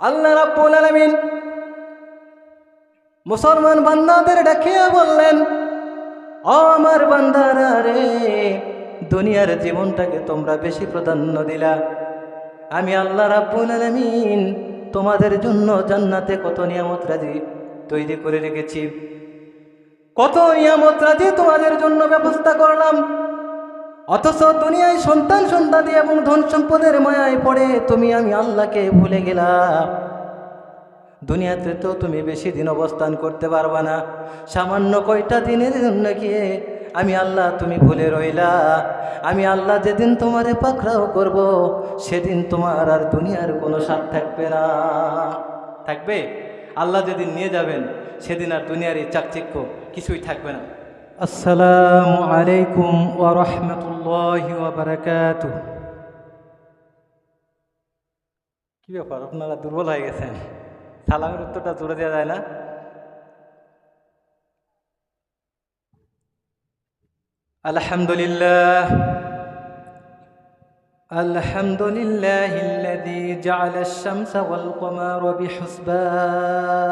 আল্লাহ রাব্বুল আলামিন মুসলমান বান্দাদের ডাকিয়া বললেন, ও আমার বান্দারা রে, দুনিয়ার জীবনটাকে তোমরা বেশি প্রাধান্য দিলা। আমি আল্লাহ রাব্বুল আলামিন তোমাদের জন্য জান্নাতে কত নিয়ামত রাজি তৈরি করে রেখেছি। কত নিয়ামত রাজি তোমাদের জন্য ব্যবস্থা করলাম। অথচ দুনিয়ায় সন্তান সন্তাদি এবং ধন সম্পদের মায়ায় পড়ে, তুমি আমি আল্লাহকে ভুলে গেলাম। দুনিয়াতে তো তুমি বেশি দিন অবস্থান করতে পারবা না। সামান্য কয়টা দিনের জন্য গিয়ে আমি আল্লাহ তুমি ভুলে রইলা। আমি আল্লাহ যেদিন তোমারে পাকড়াও করব, সেদিন তোমার আর দুনিয়ার কোনো স্বাদ থাকবে না। থাকবে? আল্লাহ যেদিন নিয়ে যাবেন, সেদিন আর দুনিয়ার এই চাকচিক্য কিছুই থাকবে না। আসসালামু আলাইকুম ওয়া রাহমাতুল্লাহি ওয়া বারাকাতুহ কি ব্যাপার আপনারা দুর্বল হয়ে গেছেন সালামের উত্তরটা জোরে দেওয়া যায় না আলহামদুলিল্লাহ الحمد لله الذي جعل الشمس والقمر بحسبان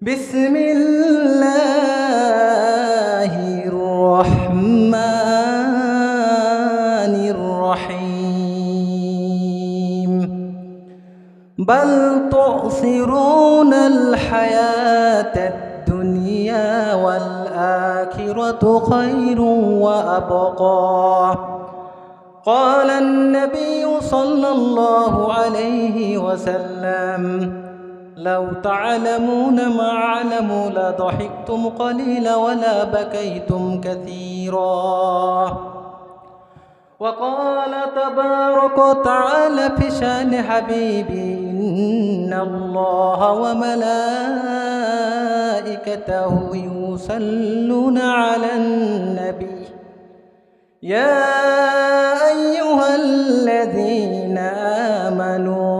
بسم الله الرحمن الرحيم. بل تؤثرون الحياة الدنيا والآخرة خير وأبقى. قال النبي صلى الله عليه وسلم لو تعلمون ما أعلم لضحكتم قليلا ولا بكيتم كثيرا. وقال تبارك وتعالى في شأن حبيبي إن الله وملائكته يصلون على النبي. يا أيها الذين آمنوا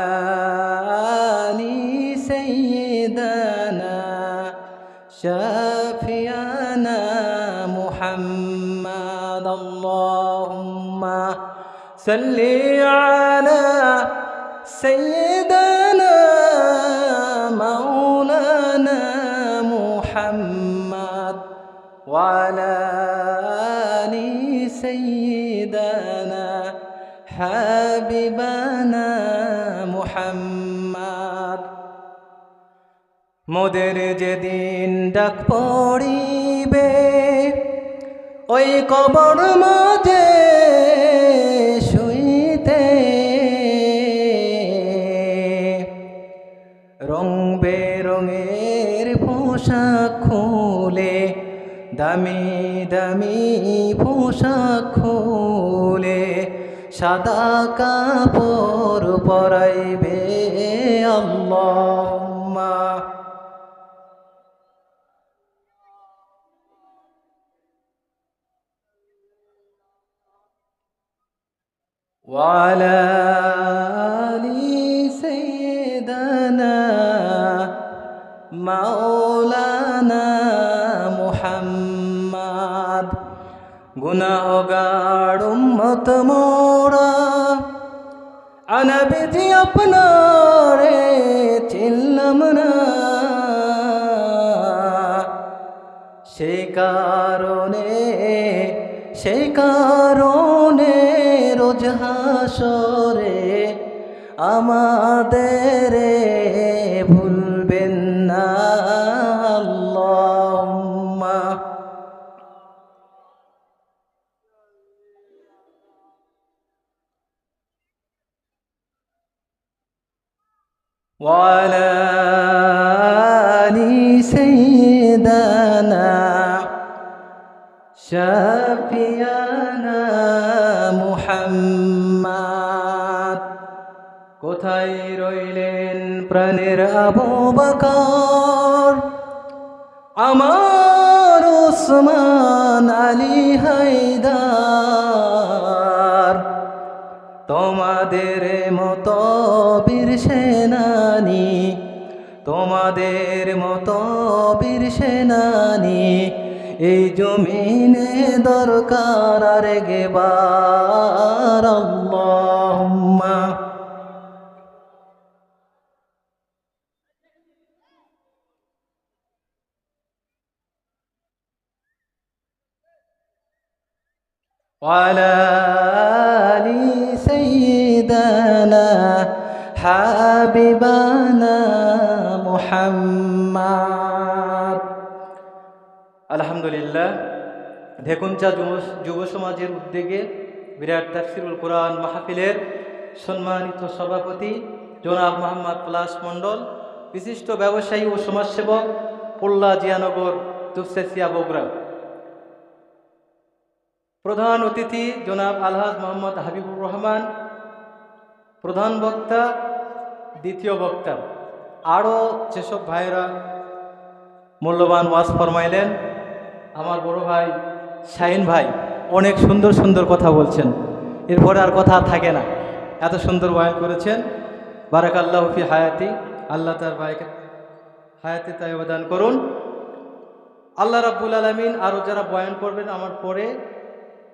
صل على سيدنا مولانا محمد وعلى آل سيدنا حبيبنا محمد মোদের যেদিন ডাক পড়িবে ওই কবর মাঝে পোশাক খুলে দামি দামি পোশাক খুলে সাদা কাপড় পরাইবে আল্লাহুম্মা وعلى গুনাহগার উম্মত মোরা আনবিধি আপনারে চিনলাম না সেই কারণে সেই কারণে রোজ হাসরে আমাদের ভুলবেন وعلى آل سيدنا شافينا محمد কোথায় রইলেন প্রাণের আবু বকর আমার ওসমান আলী হায়দার তোমাদের মতো বীর সেনানি তোমাদের মতো বীর সেনানি এই জমিনে দরকার আর গেবার আল্লাহুম্মা وعلى آل হাবিবানা আলহামদুলিল্লাহ ভেকুঞ্চা যুব সমাজের উদ্যোগে বিরাট তাফসিরুল কোরআন মাহফিলের সম্মানিত সভাপতি জোনাব মোহাম্মদ পলাশ মণ্ডল, বিশিষ্ট ব্যবসায়ী ও সমাজসেবক পোল্লা জিয়ানগর তুফসেসিয়া বগুড়া। প্রধান অতিথি জনাব আলহাজ মোহাম্মদ হাবিবুর রহমান প্রধান বক্তা, দ্বিতীয় বক্তা। আরও যেসব ভাইয়েরা মূল্যবান ওয়াজ ফরমাইলেন, আমার বড় ভাই শাহিন ভাই অনেক সুন্দর সুন্দর কথা বলছেন। এরপরে আর কথা থাকে না। এত সুন্দর বয়ান করেছেন। বারাক আল্লাহ ফি হায়াতি, আল্লাহ তার ভাইকে হায়াতি তাই অবদান করুন। আল্লাহ রাব্বুল আলমিন আরও যারা বয়ান করবেন আমার পরে,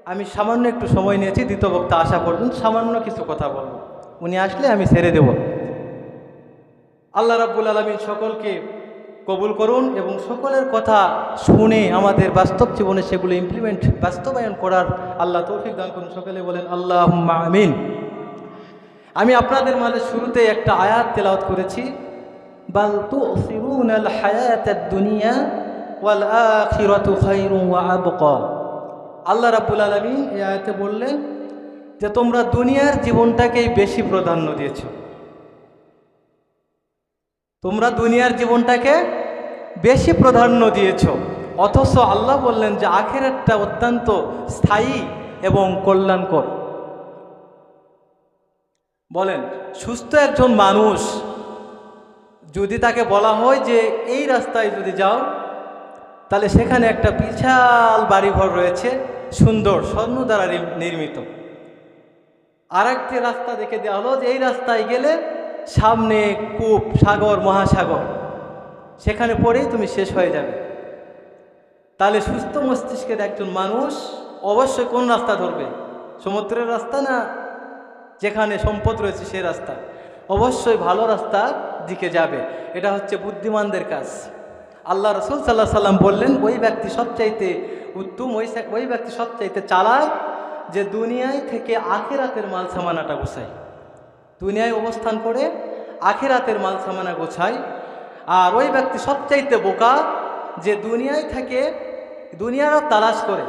আমি সামান্য একটু সময় নিয়েছি, দ্বিতীয় বক্তা আশা করবেন সামান্য কিছু কথা বলব। উনি আসলে আমি ছেড়ে দেব। আল্লাহ রাব্বুল আলমিন সকলকে কবুল করুন এবং সকলের কথা শুনে আমাদের বাস্তব জীবনে সেগুলো ইমপ্লিমেন্ট বাস্তবায়ন করার আল্লাহ তৌফিক দান করুন। সকলে বলেন আল্লাহ আমিন। আমি আপনাদের মাঝে শুরুতে একটা আয়াত তেলাওয়াত করেছি দুনিয়া আল্লাহ রাব্বুল আলামিন এই আয়াতে বললেন যে তোমরা দুনিয়ার জীবনটাকেই বেশি প্রাধান্য দিয়েছ। তোমরা দুনিয়ার জীবনটাকে বেশি প্রাধান্য দিয়েছ। অথচ আল্লাহ বললেন যে আখেরাতটা অত্যন্ত স্থায়ী এবং কল্যাণকর। বলেন, সুস্থ একজন মানুষ যদি তাকে বলা হয় যে এই রাস্তায় যদি যাও, তাহলে সেখানে একটা বিশাল বাড়িঘর রয়েছে, সুন্দর স্বর্ণ দ্বারা নির্মিত। আর একটি রাস্তা দেখে দেওয়া হলো যে এই রাস্তায় গেলে সামনে কূপ, সাগর, মহাসাগর, সেখানে পড়েই তুমি শেষ হয়ে যাবে। তাহলে সুস্থ মস্তিষ্কের একজন মানুষ অবশ্যই কোন রাস্তা ধরবে? সমুদ্রের রাস্তা না যেখানে সম্পদ রয়েছে সে রাস্তা? অবশ্যই ভালো রাস্তার দিকে যাবে। এটা হচ্ছে বুদ্ধিমানদের কাজ। আল্লাহ রসুল সাল্লাহ সাল্লাম বললেন, ওই ব্যক্তি সবচাইতে উত্তম, ওই ওই ব্যক্তি সবচাইতে চালাক যে দুনিয়ায় থেকে আখেরাতের মাল সামানাটা গোছায় দুনিয়ায় অবস্থান করে আখেরাতের মাল সামানা গোছায় আর ওই ব্যক্তি সবচাইতে বোকা যে দুনিয়ায় থেকে দুনিয়ারও তালাশ করে।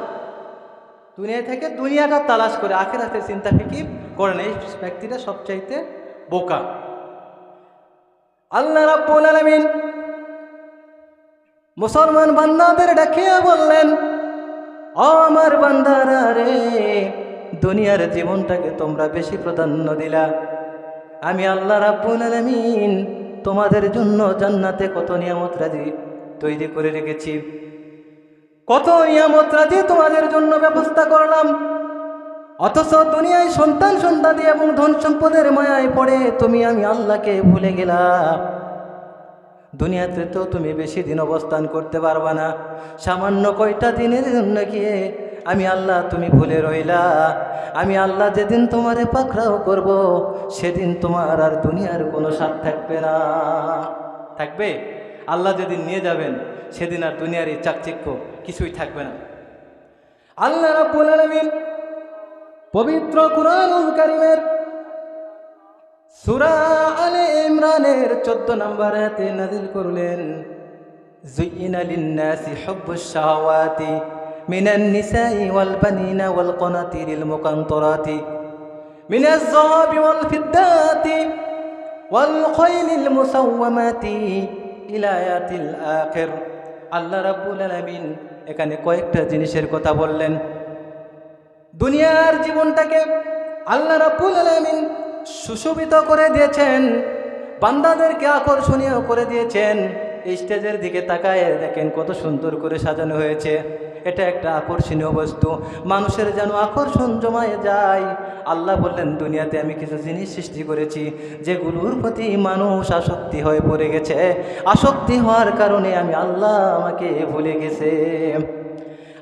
দুনিয়ায় থেকে দুনিয়াটা তালাশ করে, আখেরাতের চিন্তা ফিকির করে না? এই ব্যক্তিটা সবচাইতে বোকা। আল্লাহ রাব্বুল আলামিন মুসলমান বান্দাদের ডাকিয়া বললেন আমার বান্দারা রে, দুনিয়ার জীবনটাকে তোমরা বেশি প্রাধান্য দিলা। আমি আল্লাহ রাব্বুল আলামিন তোমাদের জন্য জান্নাতে কত নিয়ামত রাজি তৈরি করে রেখেছি। কত নিয়ামত রাজি তোমাদের জন্য ব্যবস্থা করলাম। অথচ দুনিয়ায় সন্তান সন্তানি এবং ধন সম্পদের মায়ায় পড়ে তুমি আমি আল্লাহকে ভুলে গেলাম দুনিয়াতে তো তুমি বেশি দিন অবস্থান করতে পারবা না। সামান্য কয়টা দিনের জন্য গিয়ে আমি আল্লাহ তুমি ভুলে রইলা। আমি আল্লাহ যেদিন তোমারে পাকড়াও করব, সেদিন তোমার আর দুনিয়ার কোনো স্বাদ থাকবে না। থাকবে? আল্লাহ যেদিন নিয়ে যাবেন, সেদিন আর দুনিয়ার এই চাকচিক্য কিছুই থাকবে না। আল্লাহ রাব্বুল আলামিন পবিত্র কুরআনুল কারীমের সূরা আলে ইমরানের 14 নম্বর আয়াতে নাযিল করলেন মিনান নিসাই ওয়াল বানিনা ওয়াল কনাতিরিল মুকান্তারাতি মিনাজ যাহাবি ওয়াল ফিদ্দাতি ওয়াল খাইলিল মুসাওয়ামাতি ইলা আয়াতিল আখির। আল্লাহ রাব্বুল আলামিন এখানে কয়েকটা জিনিসের কথা বললেন। দুনিয়ার জীবনটাকে আল্লাহ রাব্বুল আলামিন সুশোভিত করে দিয়েছেন। বান্দাদেরকে আকর্ষণীয় করে দিয়েছেন। স্টেজের দিকে তাকায় দেখেন কত সুন্দর করে সাজানো হয়েছে। এটা একটা আকর্ষণীয় বস্তু। মানুষের যেন আকর্ষণ জমায়ে যায়। আল্লাহ বললেন, দুনিয়াতে আমি কিছু জিনিস সৃষ্টি করেছি, যেগুলোর প্রতি মানুষ আসক্তি হয়ে পড়ে গেছে। আসক্তি হওয়ার কারণে আমি আল্লাহ আমাকে ভুলে গেছে।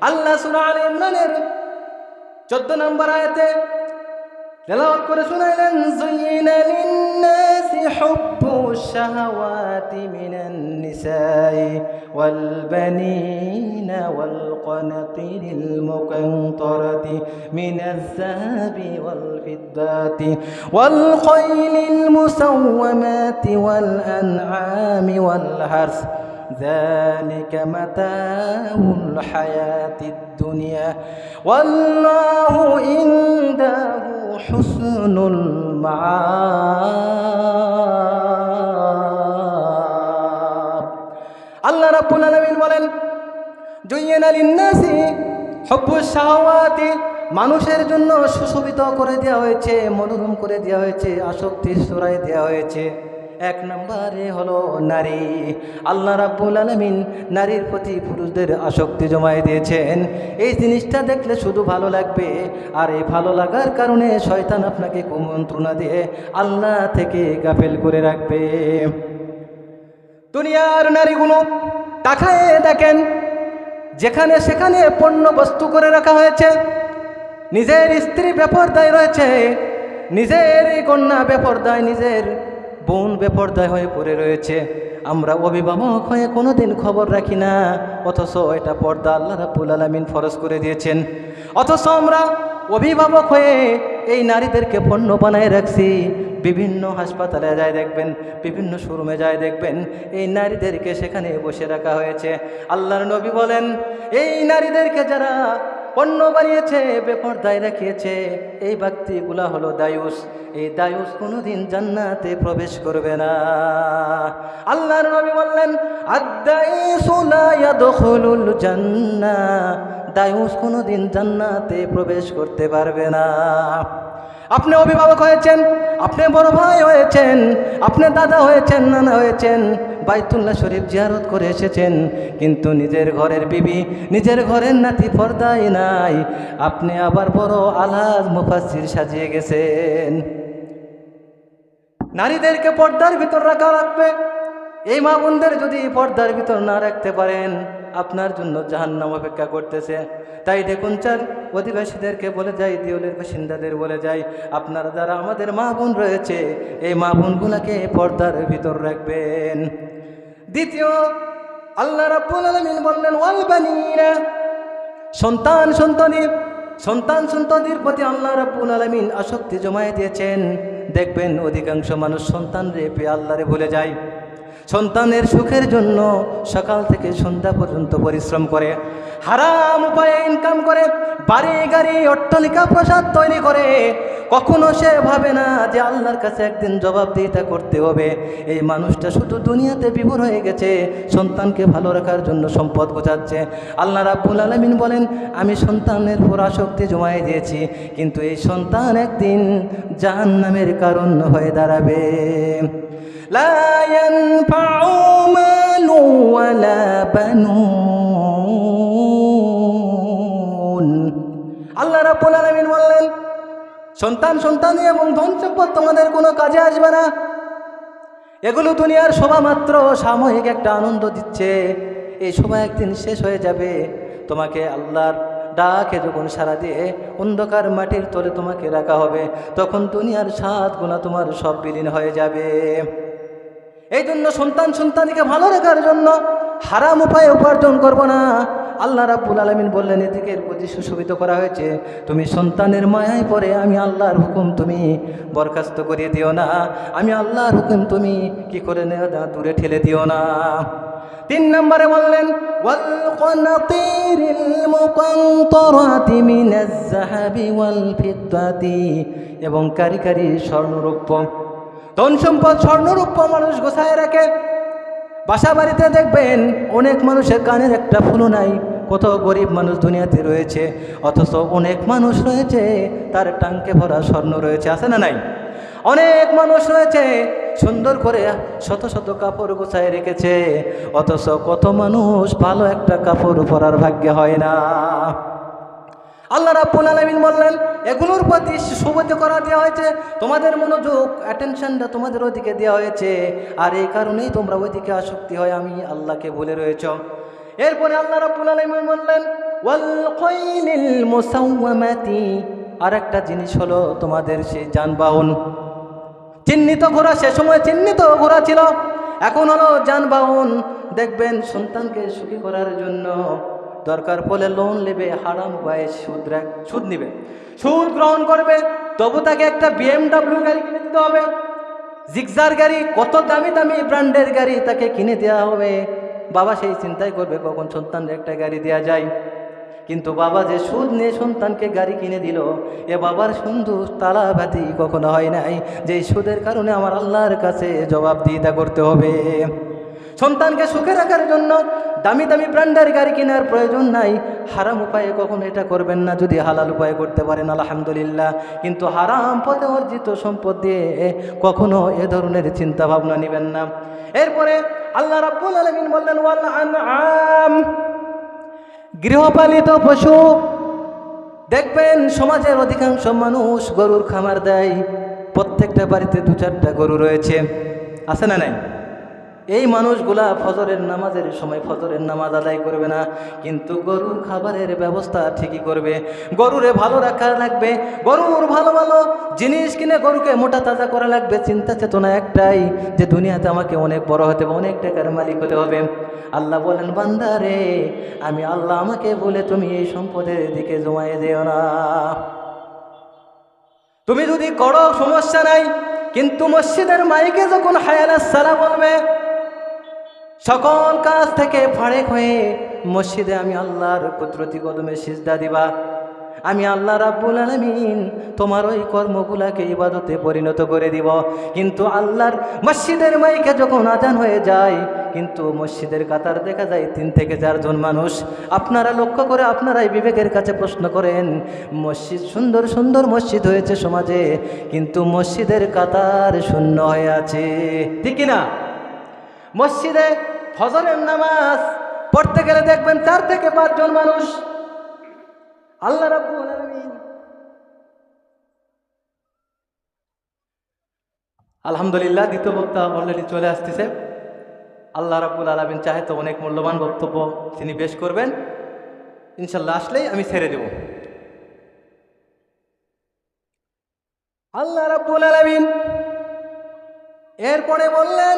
আল্লাহ সুরান ইমরানের চোদ্দ নম্বর আয়াতে তেলাওয়াত করে শুনাইলেন زين للناس حب الشهوات من النساء والبنين والقنطير المقنطرة من الذهب والفضة والخيل المسومات والأنعام والحرث ذلك متاع الحياة الدنيا والله عنده হুসনুল الله رب العالمين বলেন, জুইয়েনা লিন্নাসি হুব্বুশ الشهوات মানুষের জন্য সুশোভিত করে দেওয়া হয়েছে, মনোরম করে দেওয়া হয়েছে আসক্তি সরাই দেওয়া হয়েছে। এক নম্বরে হলো নারী। আল্লাহ রাব্বুল আলামিন নারীর প্রতি পুরুষদের আসক্তি জমায়ে দিয়েছেন। এই জিনিসটা দেখলে শুধু ভালো লাগবে, আর এই ভালো লাগার কারণে শয়তান আপনাকে কুমন্ত্রণা দিয়ে আল্লাহ থেকে গাফেল করে রাখবে। দুনিয়ার নারীগুলো তাকায় দেখেন, যেখানে সেখানে পণ্য বস্তু করে রাখা হয়েছে, নিজের স্ত্রী বেপরদায় রয়েছে নিজের কন্যা বেপরদায়, নিজের বোন বেপরদায় হয়ে পড়ে রয়েছে। আমরা অভিভাবক হয়ে কোনোদিন খবর রাখি না। অথচ এটা পর্দা আল্লাহ রাব্বুল আলামিন ফরজ করে দিয়েছেন। অথচ আমরা অভিভাবক হয়ে এই নারীদেরকে পণ্য বানায় রাখছি। বিভিন্ন হাসপাতালে যায় দেখবেন, বিভিন্ন শোরুমে যায় দেখবেন, এই নারীদেরকে সেখানে বসে রাখা হয়েছে। আল্লাহর নবী বলেন, এই নারীদেরকে যারা পণ্য বানিয়েছে, বেপরদায় রাখিয়েছে এই ব্যক্তিগুলা হলো দায়ুস। এই দায়ুস কোনোদিন জান্নাতে প্রবেশ করবে না। আল্লাহর নবী বললেন আদাইসু লা ইয়াদখুলুল জান্নাহ দায়ুস কোনোদিন জান্নাতে প্রবেশ করতে পারবে না। আপনি অভিভাবক হয়েছেন, আপনি বড় ভাই হয়েছেন, আপনি দাদা হয়েছেন, নানা হয়েছেন। বাইতুল্লাহ শরীফ জিয়ারত করে এসেছেন, কিন্তু নিজের ঘরের বিবি, নিজের ঘরের নাতি পর্দায় নাই। আপনি আবার বড় আলাজ মুফাসির সাজিয়ে গেছেন। নারীদেরকে পর্দার ভিতর রাখা লাগবে। এই মা বোনদের যদি পর্দার ভিতর না রাখতে পারেন, আপনার জন্য জাহান্নাম অপেক্ষা করতেছে। তাই দেখুন চার অধিবাসীদেরকে বলে যাই, দেউলের বাসিন্দাদের বলে যাই, আপনারা যারা আমাদের মা বোন রয়েছে, এই মা বোনগুলাকে পর্দার ভিতর রাখবেন। দ্বিতীয়, আল্লাহ রাব্বুল আলামিন বললেন, ওয়াল বানিনা। সন্তান সন্তানী সন্তান সন্তানদের প্রতি আল্লাহ রাব্বুল আলামিন আসক্তি জমায়ে দিয়েছেন। দেখবেন অধিকাংশ মানুষ সন্তান রে পে আল্লাহরে ভুলে যায়। সন্তানের সুখের জন্য সকাল থেকে সন্ধ্যা পর্যন্ত পরিশ্রম করে, হারাম উপায়ে ইনকাম করে, বাড়ি, গাড়ি, অট্টালিকা, প্রসাদ তৈরি করে। কখনো সে ভাবে না যে আল্লাহর কাছে একদিন জবাবদিহিতা করতে হবে। এই মানুষটা শুধু দুনিয়াতে বিভোর হয়ে গেছে, সন্তানকে ভালো রাখার জন্য সম্পদ গোছাচ্ছে। আল্লাহ রাব্বুল আলমিন বলেন, আমি সন্তানের উপর আসক্তি জমায়ে দিয়েছি, কিন্তু এই সন্তান একদিন জাহান নামের কারণ হয়ে দাঁড়াবে। لا ينفع مال ولا بنون আল্লাহ রাব্বুল আলামিন বললেন সন্তান সন্তানি এবং ধন সম্পদ তোমাদের কোনো কাজে আসবে না এগুলো দুনিয়ার শোভা মাত্র সাময়িক একটা আনন্দ দিচ্ছে এই শোভা একদিন শেষ হয়ে যাবে তোমাকে আল্লাহর ডাকে যখন সারা দিয়ে অন্ধকার মাটির তলে তোমাকে রাখা হবে তখন দুনিয়ার সাত গুণা তোমার সব বিলীন হয়ে যাবে এই জন্য সন্তান সন্তানিকে ভালো রাখার জন্য হারাম উপায়ে উপার্জন করব না। আল্লাহ রাব্বুল আলমিন বললেন এদিকে এর প্রতি সুশোভিত করা হয়েছে। তুমি সন্তানের মায়ায় পরে আমি আল্লাহর হুকুম তুমি বরখাস্ত করিয়ে দিও না। আমি আল্লাহর হুকুম তুমি কি করে না দূরে ঠেলে দিও না। তিন নম্বরে বললেন এবং কারি কারি ধন সম্পদ স্বর্ণরূপ্য মানুষ গোছায় রাখে। বাসা বাড়িতে দেখবেন অনেক মানুষের কানের একটা ফুলও নাই। কত গরিব মানুষ দুনিয়াতে রয়েছে, অথচ অনেক মানুষ রয়েছে, তার টাঙ্কে ভরা স্বর্ণ রয়েছে, আছে না নাই? অনেক মানুষ রয়েছে, সুন্দর করে শত শত কাপড় গোছায় রেখেছে, অথচ কত মানুষ ভালো একটা কাপড় পরার ভাগ্য হয় না। আল্লাহ রাব্বুল আলামিন বললেন, এগুলোর প্রতি সুবোধ করা দেওয়া হয়েছে, তোমাদের মনোযোগ অ্যাটেনশনটা তোমাদের ওদিকে দেওয়া হয়েছে, আর এই কারণেই তোমরা ওইদিকে আসক্তি হয়, আমি আল্লাহকে বলে রয়েছ। এরপরে আল্লাহ রাব্বুল আলামিন বললেন আর একটা জিনিস হলো তোমাদের সেই যানবাহন। চিহ্নিত ঘোড়া, সে সময় চিহ্নিত ঘোড়া ছিল। এখন হলো যানবাহন, দেখবেন সন্তানকে সুখী করার জন্য দরকার পড়লে লোন নেবে, হারাম উপায়ে সুদ সুদ নিবে। সুদ গ্রহণ করবে, তবু তাকে একটা বিএমডাব্লিউ গাড়ি কিনে দিতে হবে। জিগজার গাড়ি, কত দামি দামি ব্র্যান্ডের গাড়ি তাকে কিনে দেওয়া হবে। বাবা সেই চিন্তাই করবে, কখন সন্তানের একটা গাড়ি দেওয়া যায়। কিন্তু বাবা যে সুদ নিয়ে সন্তানকে গাড়ি কিনে দিল, এ বাবার সুন্দর তালাভাতি কখনো হয় নাই। যে সুদের কারণে আমার আল্লাহর কাছে জবাবদিহিতা করতে হবে। সন্তানকে সুখে রাখার জন্য দামি দামি ব্র্যান্ডের গাড়ি কেনার প্রয়োজন নাই। হারাম উপায়ে কখনো এটা করবেন না, যদি হালাল উপায়ে করতে পারেন, আলহামদুলিল্লাহ। কিন্তু হারাম পথে অর্জিত সম্পদ দিয়ে কখনো এ ধরনের চিন্তা ভাবনা নেবেন না। এরপরে আল্লাহ রাব্বুল আলামিন বললেন আনআম। গৃহপালিত পশু, দেখবেন সমাজের অধিকাংশ মানুষ গরুর খামার দেয়। প্রত্যেকটা বাড়িতে দু চারটা গরু রয়েছে। আছে না নাই? এই মানুষগুলা ফজরের নামাজের সময় ফজরের নামাজ আদায় করবে না, কিন্তু গরুর খাবারের ব্যবস্থা ঠিকই করবে। গরুরে ভালো রাখা লাগবে, গরুর ভালো ভালো জিনিস কিনে গরুকে মোটা তাজা করা লাগবে। চিন্তা চেতনা একটাই যে দুনিয়াতে আমাকে অনেক বড় হতে হবে, অনেক টাকার মালিক হতে হবে। আল্লাহ বলেন বান্দারে আমি আল্লাহ আমাকে বলে তুমি এই সম্পদের দিকে জমায়ে যেও না। তুমি যদি করো, সমস্যা নাই। কিন্তু মসজিদের মাইকে যখন হায়ালা সালা বলবে সকল কাজ থেকে ফাড়েক হয়ে মসজিদে আমি আল্লাহর কুদরতি কদমে সিজদা দিবা। আমি আল্লাহ রাব্বুল আলামিন তোমার ওই কর্মগুলাকে ইবাদতে পরিণত করে দিব। কিন্তু আল্লাহর মসজিদের মাইকে যখন আজান হয়ে যায়, কিন্তু মসজিদের কাতার দেখা যায় তিন থেকে চারজন মানুষ। আপনারা লক্ষ্য করে আপনারাই বিবেকের কাছে প্রশ্ন করেন, মসজিদ সুন্দর সুন্দর মসজিদ হয়েছে সমাজে, কিন্তু মসজিদের কাতার শূন্য হয়ে আছে। ঠিক না মসজিদে ফজরের নামাজ পড়তে গেলে দেখবেন চার থেকে পাঁচজন মানুষ। আল্লাহ আলামিন। আলহামদুলিল্লাহ, দ্বিতীয় বক্তা অলরেডি চলে আসতেছে। আল্লাহ রাব্বুল আলামিন চাহে তো অনেক মূল্যবান বক্তব্য তিনি পেশ করবেন। ইনশাল্লাহ আসলেই আমি ছেড়ে দেব। আল্লাহ রাব্বুল আলামিন এরপরে বললেন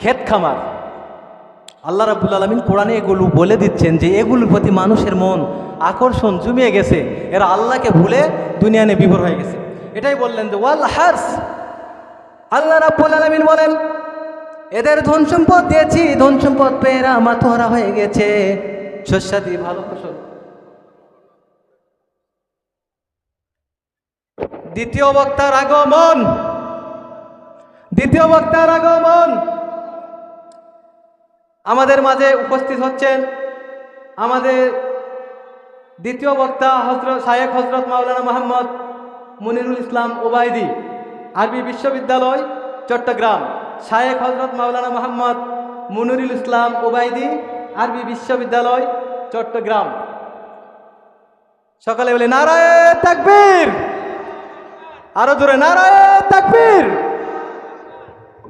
ক্ষেত খামার। আল্লাহ রাবুল আলমিন কোরআনে এগুলো বলে দিচ্ছেন যে এগুলোর প্রতি মানুষের মন আকর্ষণ জমিয়ে গেছে। এরা আল্লাহকে ভুলে দুনিয়া নিয়ে বিভোর হয়ে গেছে। এটাই বললেন যে ওয়াল হার্স। আল্লাহ রাব্বুল আলামিন বলেন, এদের ধন সম্পদ দিয়েছি, ধন সম্পদ পেয়ে এরা মাথোয়ারা হয়ে গেছে। শস্যাদি ভালো ফসল। দ্বিতীয় বক্তার আগমন। দ্বিতীয় বক্তার আগমন। আমাদের মাঝে উপস্থিত হচ্ছেন আমাদের দ্বিতীয় বক্তা হজরত শায়েখ হজরত মাওলানা মোহাম্মদ মনিরুল ইসলাম ওবায়দি, আরবি বিশ্ববিদ্যালয়, চট্টগ্রাম। শায়েখ হজরত মাওলানা মোহাম্মদ মনিরুল ইসলাম ওবায়দি, আরবি বিশ্ববিদ্যালয়, চট্টগ্রাম। সকালে বলে, নারায় তাকবীর! আরও জোরে, নারায় তাকবীর!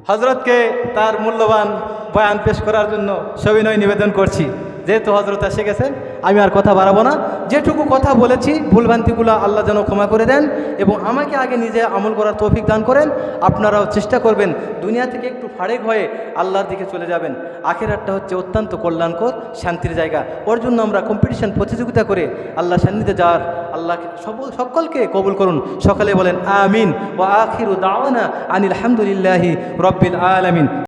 হজরতকে তার মূল্যবান বয়ান পেশ করার জন্য সবিনয় নিবেদন করছি। যেহেতু হজরত এসে গেছেন, আমি আর কথা বাড়াবো না। যেটুকু কথা বলেছি, ভুলভ্রান্তিগুলো আল্লাহ যেন ক্ষমা করে দেন এবং আমাকে আগে নিজে আমল করার তৌফিক দান করেন। আপনারাও চেষ্টা করবেন দুনিয়া থেকে একটু ফাড়েক হয়ে আল্লাহর দিকে চলে যাবেন। আখেরাতটা হচ্ছে অত্যন্ত কল্যাণকর, শান্তির জায়গা। ওর জন্য আমরা কম্পিটিশন প্রতিযোগিতা করে আল্লাহ সান্নিধ্যে যাওয়ার আল্লাহ সকলকে কবুল করুন। সকালে বলেন, আমিন। ও আখিরু দাওয়ানা আনিল হামদুলিল্লাহি রব্বিল আলামিন।